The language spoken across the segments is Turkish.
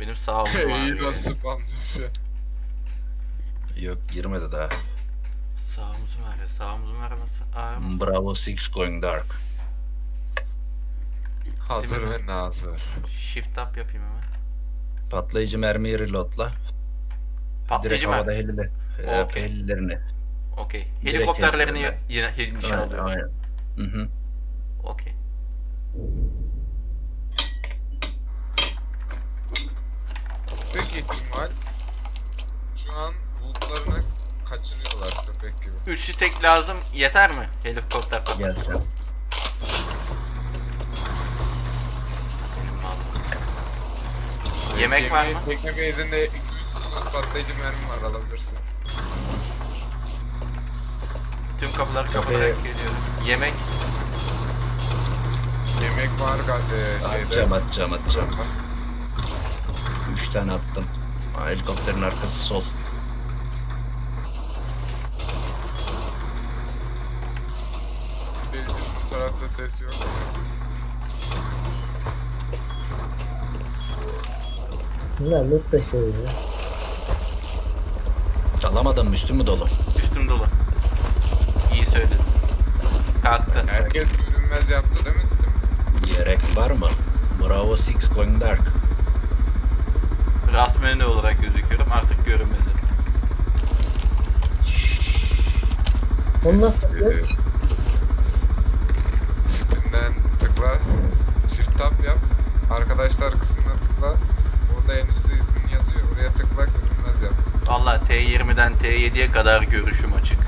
Benim sağ omzum İyi ağrıyor. nasıl bandı Yok girmedi daha. Sağ omzum ağrıyor. Sağ omzum ağrıması. Ağrıması. Bravo 6 going dark. Hazır Değil mi? ve nazır. Shift up yapayım hemen. Patlayıcı mermiyi reloadla. Direkt Patlayıcı mı? havada heliler. E, Okey. helilerini. Okey. Direkt Helikopterlerini yapıyorum yine yine nişan Aynen, alıyorum. aynen. Hı hı. Okey. Tek ihtimal şu an lootlarını kaçırıyorlar köpek gibi. Üçlü tek lazım. Yeter mi? Helikopter patlar. Gel sen. Benim malım. Yemek var mı? Tekne base'inde 200 loot patlayıcı mermi var alabilirsin. Tüm kapıları Kapıyı- kapatarak geliyorum. Yemek. Yemek var ga- e. Atacağım atacağım atacağım. Üç tane attım. Ha, helikopterin arkası sol. Bu tarafta ses yok. Bunlar loot taşıyor ya. Çalamadım mı üstü mü dolu? Üstüm dolu. İyi söyledin. Kalktı. Herkes görünmez yaptı değil mi? Gerek var mı? Bravo 6 going dark. Rast menü olarak gözüküyorum. Artık görünmezim. Onu nasıl yapıyor? Ee, tıkla. Shift tab yap. Arkadaşlar kısmına tıkla. Orada en üstte ismin yazıyor. Oraya tıkla görünmez yap. Valla T20'den T7'ye kadar görüşüm açık.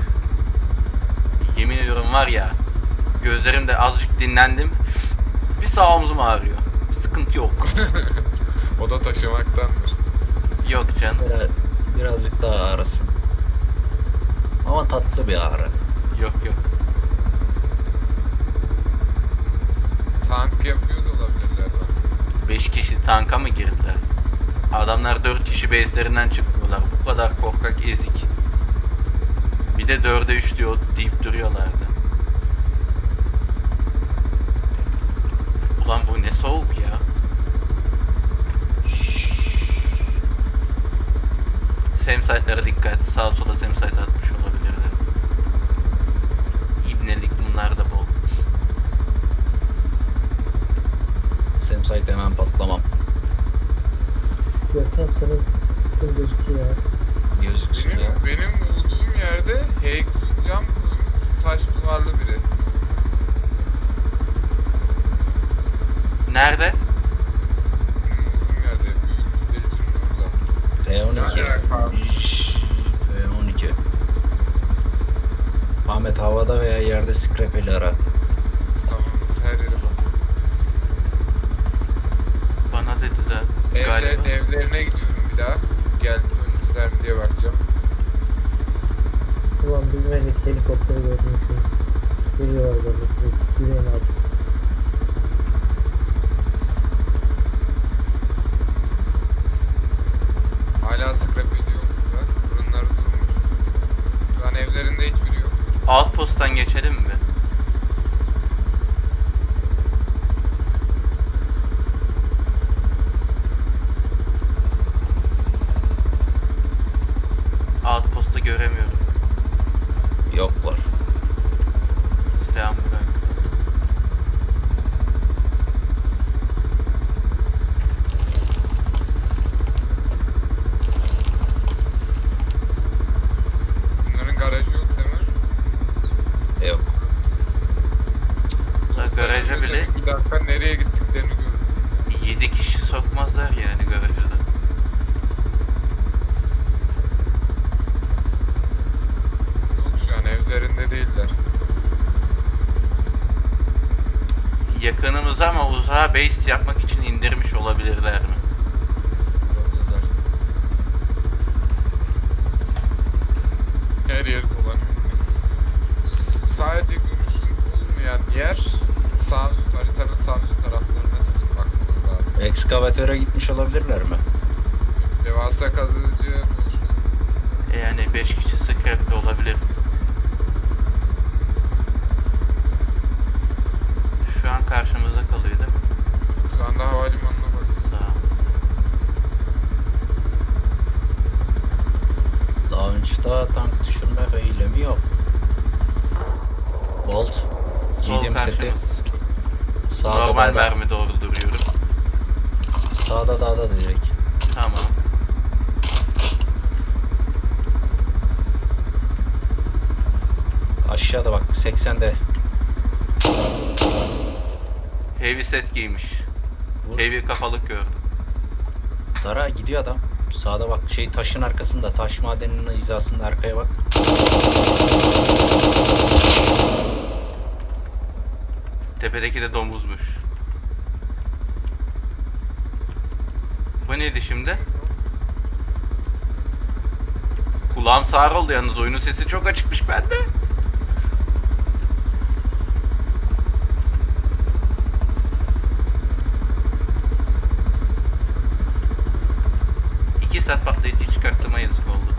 Yemin ediyorum var ya. Gözlerimde azıcık dinlendim. Bir sağ omzum ağrıyor. Sıkıntı yok. O da taşımaktandır. Yok canım. Böyle birazcık daha ağrısın. Ama tatlı bir ağrı. Yok yok. Tank yapıyor da olabilirler bak. 5 kişi tanka mı girdiler? Adamlar 4 kişi base'lerinden çıkmıyorlar. Bu kadar korkak ezik. Bir de 4'e 3 diyor deyip duruyorlardı. Base yapmak için indirmiş olabilirler mi? Olabilirler. Her yer dolanıyor. Sadece görüşün olmayan yer sağ üst haritanın sağ üst taraflarına sizin bakmanız lazım. Ekskavatöre gitmiş olabilirler mi? Devasa kazıcı. E Yani 5 kişi scrap'te olabilir. Şu an karşımızda kalıyor değil mi? Şu anda havalimanına bakıyoruz. Launch'ta tank düşürme eylemi yok. Bolt. Sol Yedim seti. karşımız. Sağda Normal dağda. mermi doğru duruyorum. Sağda dağda direkt. Tamam. Aşağıda bak 80'de. Heavy set giymiş. Heavy kafalık gördüm. Dara gidiyor adam. Sağda bak şey taşın arkasında. Taş madeninin hizasında arkaya bak. Tepedeki de domuzmuş. Bu neydi şimdi? Kulağım sağır oldu yalnız oyunun sesi çok açıkmış bende. Saat patlayıcı çıkarttığıma yazık oldu.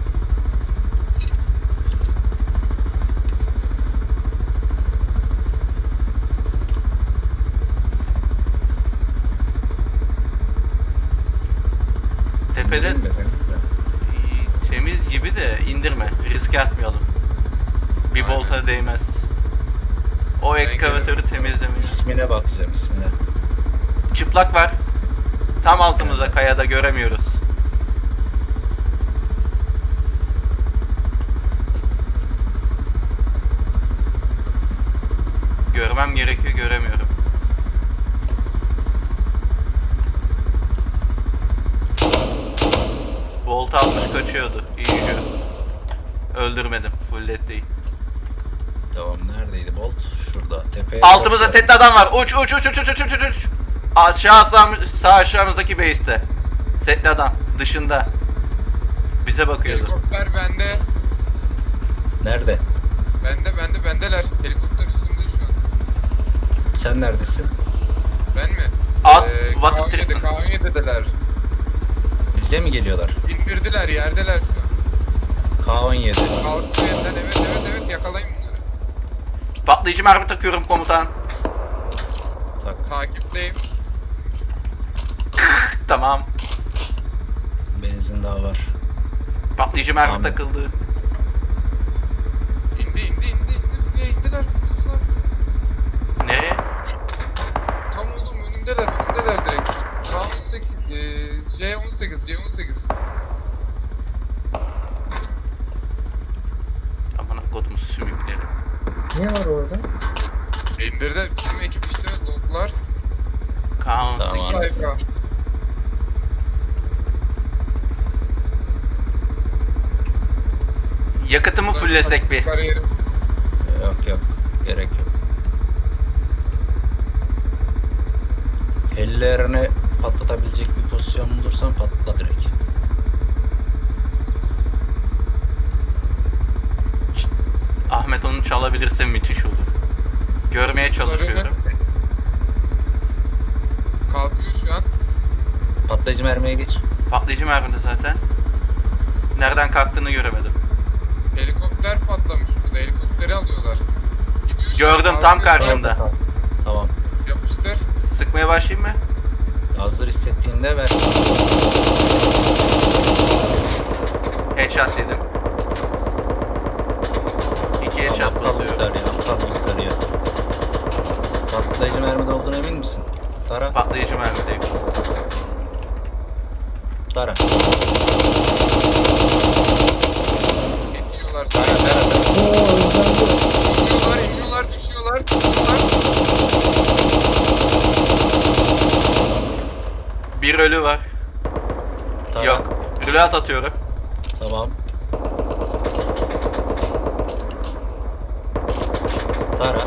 Tepede Değil mi efendim? temiz gibi de indirme. Riske atmayalım. Bir Aynen. bolta değmez. O ekskavatörü temizlemeyi. İsmine bakacağım ismine. Çıplak var. Tam altımıza kayada göremiyoruz. Görmem gerekiyor göremiyorum. Volt almış kaçıyordu. İyi yürü. Öldürmedim. Full dead değil. Tamam neredeydi Bolt? Şurada tepeye. Altımızda setli adam var. Uç uç uç uç uç uç uç uç. Aşağı sağ, sağ aşağımızdaki base'te. Setli adam dışında. Bize bakıyordu. Helikopter bende. Nerede? Bende bende bendeler. Helikopter. Sen neredesin? Ben mi? At, Ee, water K17, treatment. K17'deler. Bize mi geliyorlar? İndirdiler yerdeler şu an. K17. Kalktı yeniden evet evet evet yakalayın bunları. Patlayıcı mermi takıyorum komutan. Tak. Takipteyim. Tamam. Benzin daha var. Patlayıcı mermi Tamam. takıldı. C18, C18. Aman kodumuz sümükleri. Ne var orada? M1'de bizim ekip işte loglar. Kaan Tamam. Yakıtımı fullesek bir. Kariyerim. Yok yok. Gerek yok. Ellerini patlatabilecek bir pozisyon bulursan patla direkt. Ahmet onu çalabilirse müthiş olur. Görmeye çalışıyorum. Kalkıyor şu an. Patlayıcı mermiye geç. Patlayıcı mermide zaten. Nereden kalktığını göremedim. Helikopter patlamış burada. Helikopteri alıyorlar. Gidiyor şu an, Gördüm tam kalkıyor. karşımda. Tamam. Yapıştır. Sıkmaya başlayayım mı? Hazır hissettiğinde ver. Headshot dedim. İki headshot Aptal basıyorum. yukarıya, aptal yukarıya. Patlayıcı mermide olduğuna emin misin? Tara, Patlayıcı mermideyim. tara. Gidiyorlar. Tara, tara, tara. Oo Bir ölü var. Tara. Yok. Reload atıyorum. Tamam. Tara.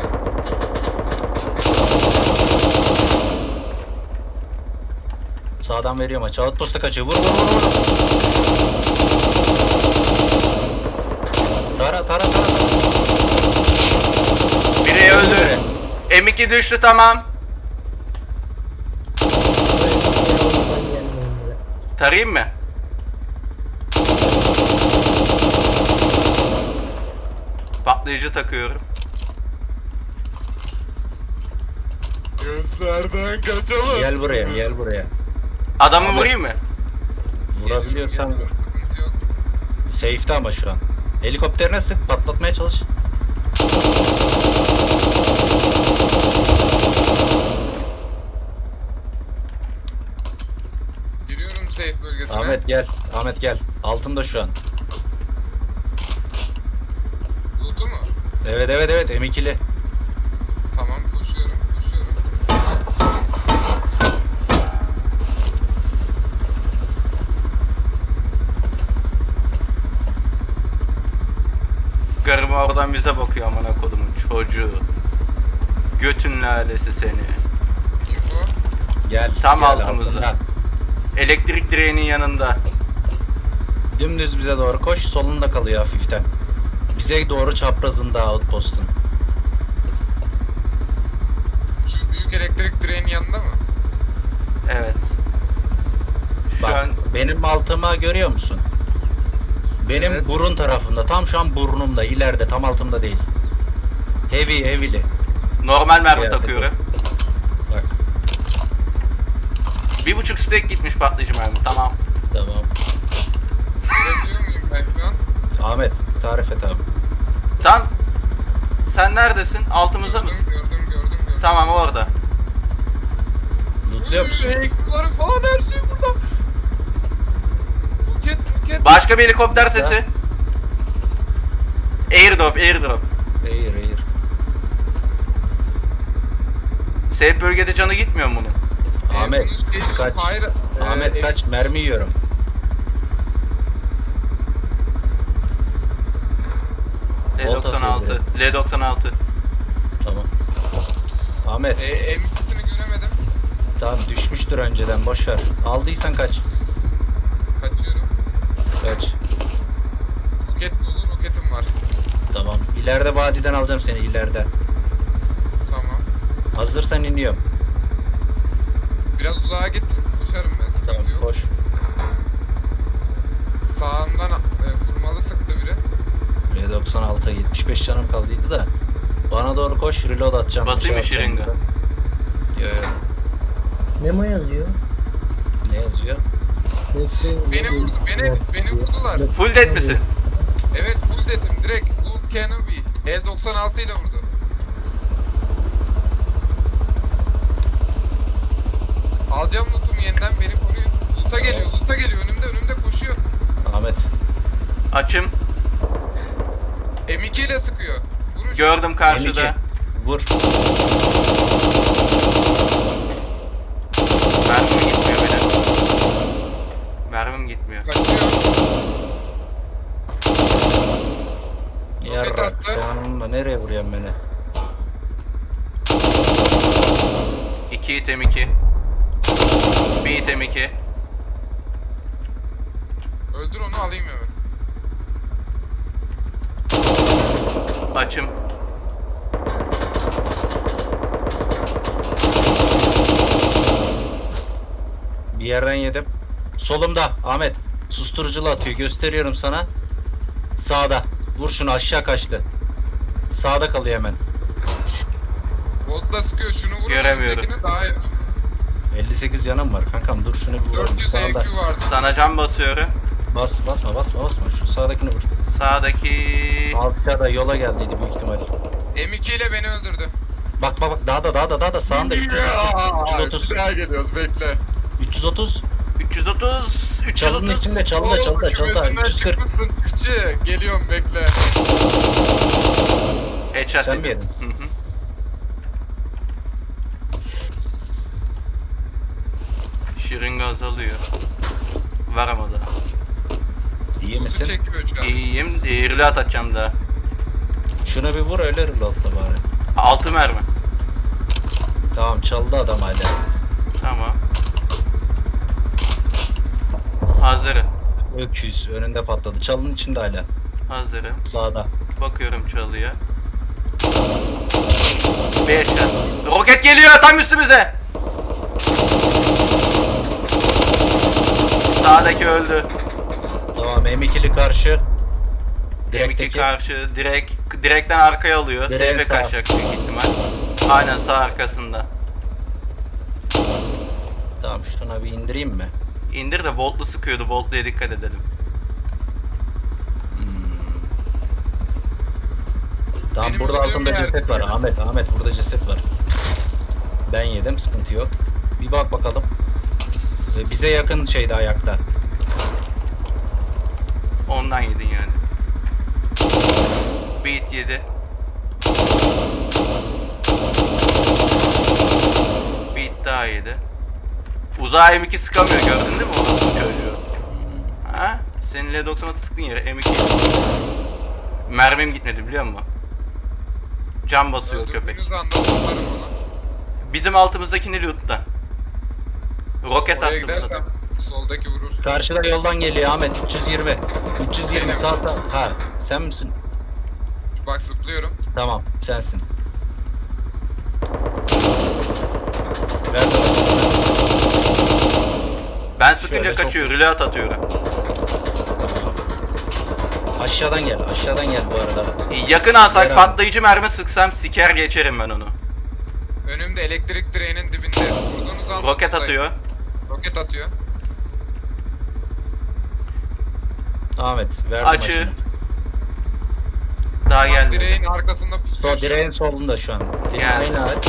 Sağdan veriyorum aç. Outpost'a kaçıyor. Vur vur vur vur. Tara tara. tara. Biri öldü. M2 düştü tamam. Oradan gelmeyin bile. Tarayayım mı? Patlayıcı takıyorum. Gözlerden kaçalım. Gel buraya gel buraya. Adamı Abi. vurayım mı? Vurabiliyorsan. Safe'de ama şu an. Helikopterine sık patlatmaya çalış. Ahmet gel. Ahmet gel. Altında şu an. Buldu mu? Evet evet evet M2'li. Tamam koşuyorum koşuyorum. Garip oradan bize bakıyor amına kodumun çocuğu. Götün lalesi seni. Gel. Tam gel altımızda. altında. Elektrik direğinin yanında. Dümdüz bize doğru koş. Solunda kalıyor hafiften. Bize doğru çaprazında outpost'un. Şu büyük elektrik direğinin yanında mı? Evet. Şu Bak an benim altıma görüyor musun? Benim Evet. burun tarafında. Tam şu an burnumda. ileride tam altımda değil. Heavy heavy'li. normal mermi Evet, takıyorum. Bak Bir buçuk steak gitmiş patlayıcı mermi. Tamam. tamam. Görebiliyor muyum ben şu an? Ahmet tarif et abi. Tam sen neredesin? Altımızda Gördüm, mısın? Gördüm gördüm gördüm. Tamam orada. Lootluyor musun? Falan her şey burada. Buket buket. Başka bir helikopter sesi. Airdrop, airdrop. Hayır hayır. Safe bölgede canı gitmiyor mu bunun? Ahmet yok, kaç. Hayır. Ahmet es- kaç mermi yiyorum. L96. L96. Tamam. Ahmet Ee, M2'sini göremedim. tamam düşmüştür önceden boş ver. Aldıysan kaç. Kaçıyorum. Kaç. Roket dolu roketim var. Tamam. İleride vadiden alacağım seni ileride. Tamam. Hazırsan iniyorum. Biraz uzağa git. Koşarım ben. Sıkıntı Tamam yok. koş. Sağımdan e, vurmalı sıktı biri. L96 75 canım kaldıydı da. Bana doğru koş reload atacağım. Basayım mı Şey şırınga? Yo, yo. Memo yazıyor. Ne yazıyor? Beni vurdu. Beni beni vurdular. Full dead misin? Evet full dedim direkt. Bu Kenobi. L96 ile vurdu. Alacağım lootumu yeniden beni koruyun. Loot'a geliyor, loot'a geliyor. Önümde, önümde koşuyor. Ahmet. Açım. M2 ile sıkıyor. Vurun. Gördüm karşıda. M2. Vur. Mermim gitmiyor benim. Mermim gitmiyor. Kaçıyor. Yarrak. attı. Nereye vuruyorsun beni? 2 item 2. Bir item 2. Öldür onu alayım hemen. Açım. Bir yerden yedim. Solumda Ahmet. Susturuculu atıyor. Gösteriyorum sana. Sağda. Vur şunu aşağı kaçtı. Sağda kalıyor hemen. Volt'la sıkıyor. Şunu vurun. Göremiyorum. öndekine Daha iyi. 58 canım var kankam dur şunu bir vuralım. 400 Sağda. EQ vardı. Sana can basıyorum. Bas basma basma basma. Şu sağdakini vur. Sağdaki Aşağıda yola geldiydi büyük ihtimal. M2 ile beni öldürdü. Bak bak bak daha da daha da daha da sağında 330. Bir daha geliyoruz bekle. 330. 330 Çalının 330 içinde çalıda çalıda çalıda. kümesinden 340. çıkmışsın çıkçı. Geliyorum bekle. Headshot Sen hı. Şırınga azalıyor. Var ama da. İyi misin? İyiyim. Reload atacağım daha. Şunu bir vur öyle reloadla bari. 6 mermi. Tamam çaldı adam hala. Tamam. Hazırım. Öküz önünde patladı. Çalının içinde hala. Hazırım. Sağda. Bakıyorum çalıya. 5 Roket geliyor tam üstümüze. Sağdaki öldü. Tamam M2'li karşı. M2 Direkteki- karşı direkt direkten arkaya alıyor. Safe'e sağ. kaçacak büyük ihtimal. Aynen sağ arkasında. Tamam şuna bir indireyim mi? İndir de Bolt'lu sıkıyordu. Bolt'luya dikkat edelim. Hmm. Tamam Benim burada altında yerde- ceset var. Ahmet, Ahmet burada ceset var. Ben yedim, sıkıntı yok. Bir bak bakalım. Ee, Bize yakın şeydi ayakta. Ondan yedin yani. Beat yedi. Beat daha yedi. Uzağa M2 sıkamıyor gördün değil mi orası çocuğu? Ha? Senin L90'a sıktın yere M2 Mermim gitmedi biliyor musun? Can basıyor köpek. Bizim altımızdakini loot'ta. Roket Oraya attı gidersem burada. Soldaki vurur. Karşıda yoldan geliyor Ahmet 320. 320 Benim. sağ sağ. Ha sen misin? Bak zıplıyorum. Tamam sensin. Ver bana. Ben sıkınca Şöyle kaçıyor, reload atıyorum. Aşağıdan gel aşağıdan gel bu arada. Yakın alsak patlayıcı mermi sıksam siker geçerim ben onu. Önümde elektrik direğinin dibinde. Vurduğunuz Roket atıyor. Roket atıyor. Ahmet ver. Açı. Daha Tam gelmedi. direğin arkasında pusuyor. Sol direğin solunda şu an. Direğin Yani. aynı Ahmet.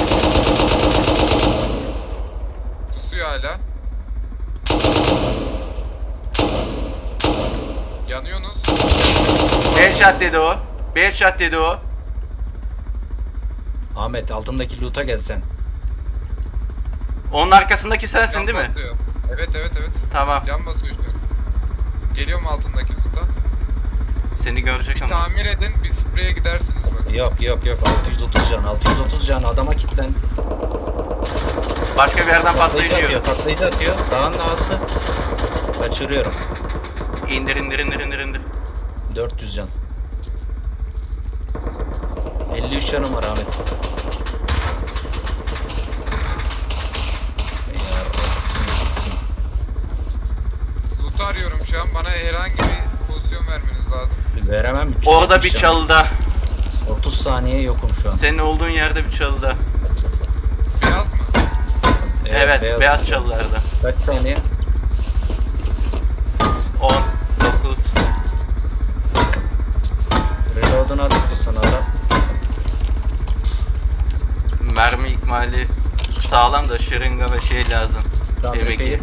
Pusuyor hala. Yanıyorsunuz. Headshot dedi o. Bir headshot dedi o. Ahmet altındaki loot'a gel sen. Onun arkasındaki sensin Can değil mi? Evet evet evet. Tamam. Can basıyor şu an. Geliyorum altındaki kutuda. Seni görecek Bir ama. tamir edin bir spreye gidersiniz bak. Yok yok yok 630 can 630 can adama kilitlen. Başka bir yerden patlayıcı atıyor yiyor. patlayıcı atıyor. Dağın ağzı. Kaçırıyorum. İndir indir indir indir indir. 400 can. 53 canım var Ahmet. Loot'u arıyorum şu an. Bana herhangi bir pozisyon vermeniz lazım. veremem. Orada bir 370 can. çalıda. 30 saniye yokum şu an. Senin olduğun yerde bir çalıda. Beyaz mı? Evet, beyaz, çalılarda. Kaç saniye? 10, 9, Reload'unu atıyorsun adam. mermi ikmali sağlam da şırınga ve şey lazım. Tamam, M2. epey.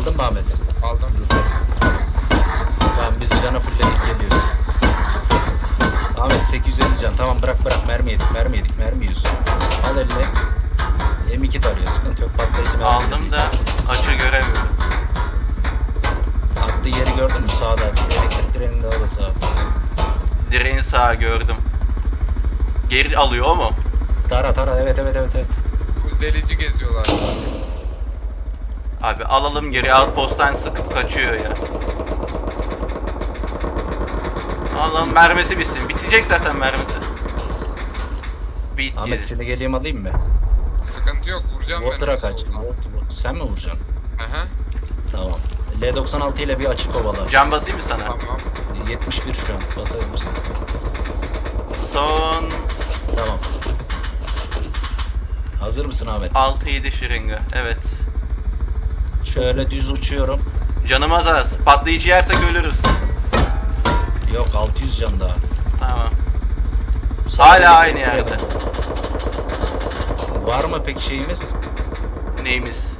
Aldın mı Ahmet'i? Aldım. Tamam biz cana fullledik geliyoruz. Ahmet 850 can tamam bırak bırak mermi yedik mermi yedik mermi yiyorsun. Al eline. M2 tarıyor sıkıntı yok patlayıcı mermi Aldım yedik. da açı göremiyorum. Attığı yeri gördün mü sağda elektrik direğinin daha da sağ. Direğin sağı gördüm. Geri alıyor o mu? Tara tara evet evet evet evet. Full delici geziyorlar. Abi alalım geri outpost'tan sıkıp kaçıyor ya. Alalım mermisi bitsin. Bitecek zaten mermisi. Bitti. Ahmet seni geleyim alayım mı? Sıkıntı yok. Vuracağım ben. Water'a kaç. Sen mi vuracaksın? Aha. Tamam. L96 ile bir açık ovala. Can basayım mı sana? Tamam. 71 şu an basabilirsin. Son Tamam. Hazır mısın Ahmet? 6-7 şırınga. Evet. Şöyle düz uçuyorum. Canımız az. Patlayıcı yersek ölürüz. Yok 600 can daha. Tamam. Hala aynı yerde. var. Mı peki şeyimiz? Neyimiz?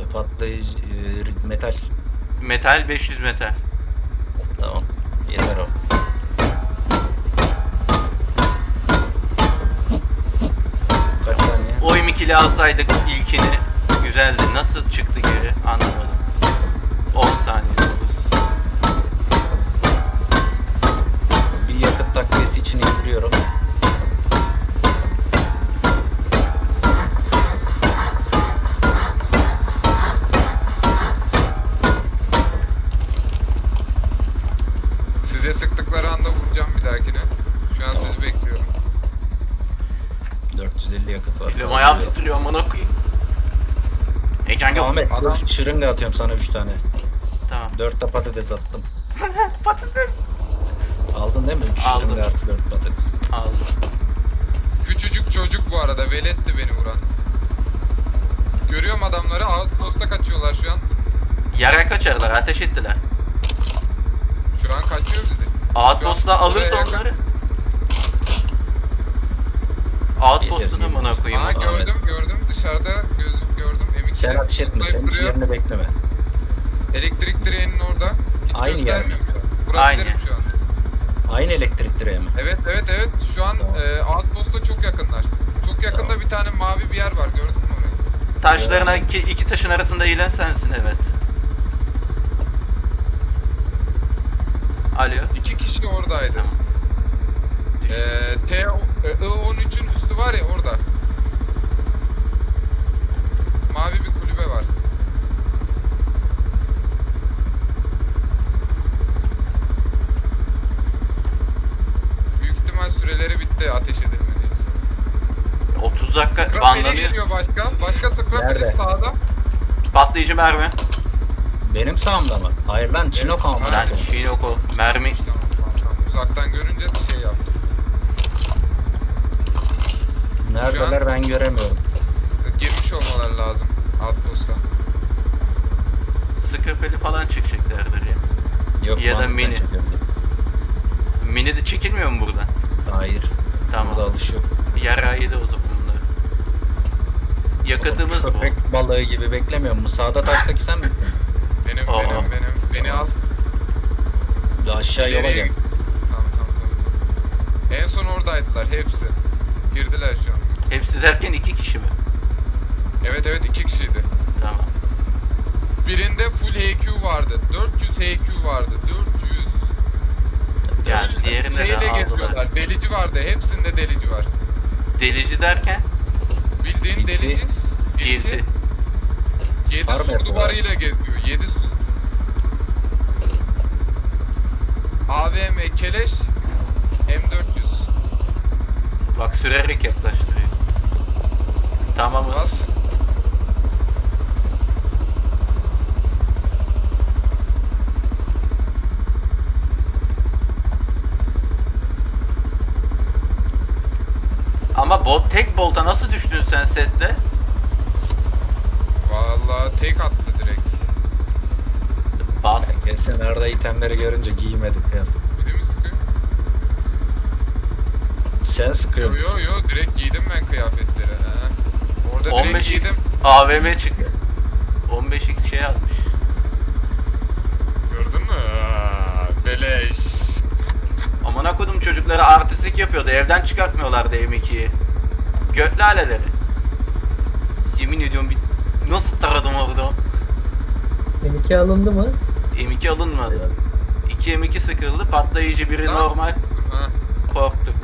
E, Patlayıcı e, metal. Metal 500 metal. Tamam. Yeter o. Kaç saniye? O M2'li alsaydık ilkini güzeldi. Nasıl çıktı geri anlamadım. 10 saniye. Dur, şırınga atıyorum sana 3 tane. Tamam. 4 de patates attım. Patates. Aldın değil mi? 3 Aldım. şırınga artı 4 patates. Aldım. Küçücük çocuk bu arada. Veletti beni vuran. Görüyorum adamları. Outpost'a kaçıyorlar şu an. Yere kaçarlar. Ateş ettiler. Şu an kaçıyor bizi. Outpost'la alırsa Buraya onları. Outpost'unu bana koyayım Aa o zaman. gördüm gördüm dışarıda göz, gördüm M2. Sen ateş etme. Sen duruyor. yerini bekleme. Elektrik direğinin orada. Hiç Aynı yer mi? göstermiyor. Burası Aynı. şu an. Aynı elektrik direği mi? Evet evet evet şu an Tamam. e, outpost'a çok yakınlar. Çok yakında Tamam. bir tane mavi bir yer var gördün mü orayı? Taşlarına iki, iki taşın arasında eğilen sensin evet. Alo. İki kişi oradaydı. Tamam. Ee, T e, I-13'ün üstü var ya orada. Mavi bir kulübe var. Büyük ihtimal süreleri bitti ateş edilmediği için. 30 dakika Scrap banlanıyor. geliyor başka. Başka scrap Nerede? eli sağda. Patlayıcı mermi. Benim sağımda mı? Hayır lan Çinok Evet. almadı. Lan şey yok o. Mermi. Tamam, tamam, tamam. Uzaktan görünce şey yaptım. Neredeler ben göremiyorum. Girmiş olmaları lazım outpost'a. Skrpeli falan çıkacaklardır ya. Yok Ya da mini. ben. Mini de çekilmiyor mu burada? Hayır. Tamam. Burada alış yok. Yara yedi o zaman. Yakıtımız bu. Köpek balığı gibi beklemiyor mu? Sağda taştaki sen misin? Benim Aa. benim benim. Beni al. Bir Aşağı yola İleriye- gel. Tamam tamam tamam. tamam. En son oradaydılar hepsi. Girdiler şu an. Hepsi derken iki kişi mi? Evet evet iki kişiydi. Tamam. Birinde full HQ vardı. 400 HQ vardı. 400. Yani Full diğerini de şeyle aldılar. geziyorlar. Delici vardı. Hepsinde delici var. Delici derken Bildiğin Bildi. delici. Girdi. 7 Var mı sur hep duvarıyla geziyor. 7 sur. AVM Keleş M400. Bak sürerek yaklaştırıyor. Tamamız. Bas. Ama bot tek bolta nasıl düştün sen sette? Vallahi tek attı direkt. Bas. Kesin arada itemleri görünce giymedik ya. Biri mi sıkıyor? Sen Yo sıkıyorsun. yo yo direkt giydim ben kıyafetleri. He. Orada direkt 15x giydim. AVM çıktı. 15x şey almış. Gördün mü? Aa, Beleş. Amına kodum çocukları artistik yapıyordu. Evden çıkartmıyorlardı M2'yi. Göt laleleri. Yemin ediyorum bir nasıl taradım orada. M2 alındı mı? M2 alınmadı. 2 M2 sıkıldı. Patlayıcı biri Tamam. normal. Ha. Korktuk.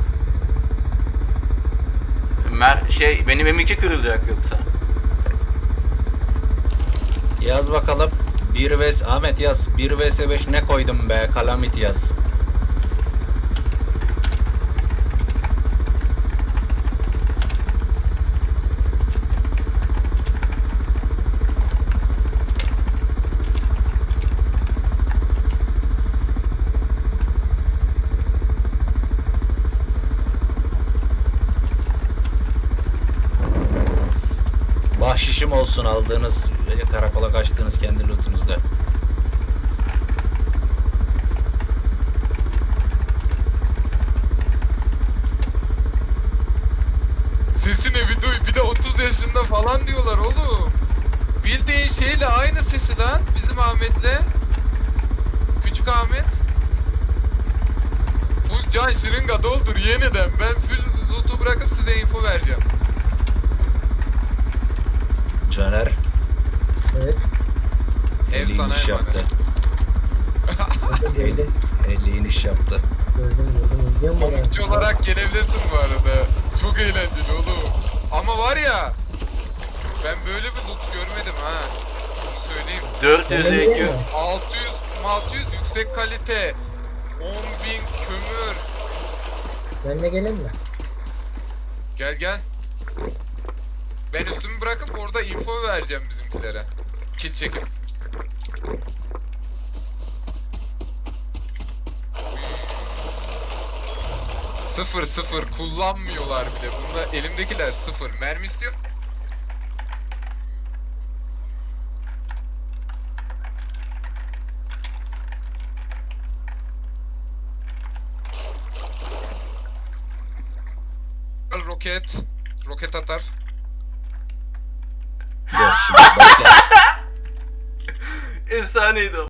Mer şey benim M2 kırılacak yoksa. Yaz bakalım. 1 vs Ahmet yaz. 1 vs 5 ne koydum be? Calamity yaz. Olsun aldığınız karakola kaçtığınız kendi lootunuzda. Sesini bir duy. Bir de 30 yaşında falan diyorlar oğlum. Bildiğin şeyle aynı sesi lan bizim Ahmet'le. Küçük Ahmet. Full can şırınga doldur yeniden. Ben full loot'u bırakıp size info vereceğim. Caner Evet. Ev elli sana iniş yaptı. emanet. Gördüm. 50 iniş yaptı. Gördüm gördüm. İzliyor mu? Komikçi olarak gelebilirsin bu arada. Çok eğlenceli oğlum. Ama var ya. Ben böyle bir loot görmedim ha. Bunu söyleyeyim. 400 Öyle değil EQ. mi? 600 600 yüksek kalite. 10.000 kömür. Benle gelin mi? Gel gel. Ben üstümü bırakıp orada info vereceğim bizimkilere. Kil çekip. Sıfır sıfır kullanmıyorlar bile. Bunda elimdekiler sıfır. Mermi istiyor. Roket. Roket atar. Dur şimdi bekle. Efsaneydi o.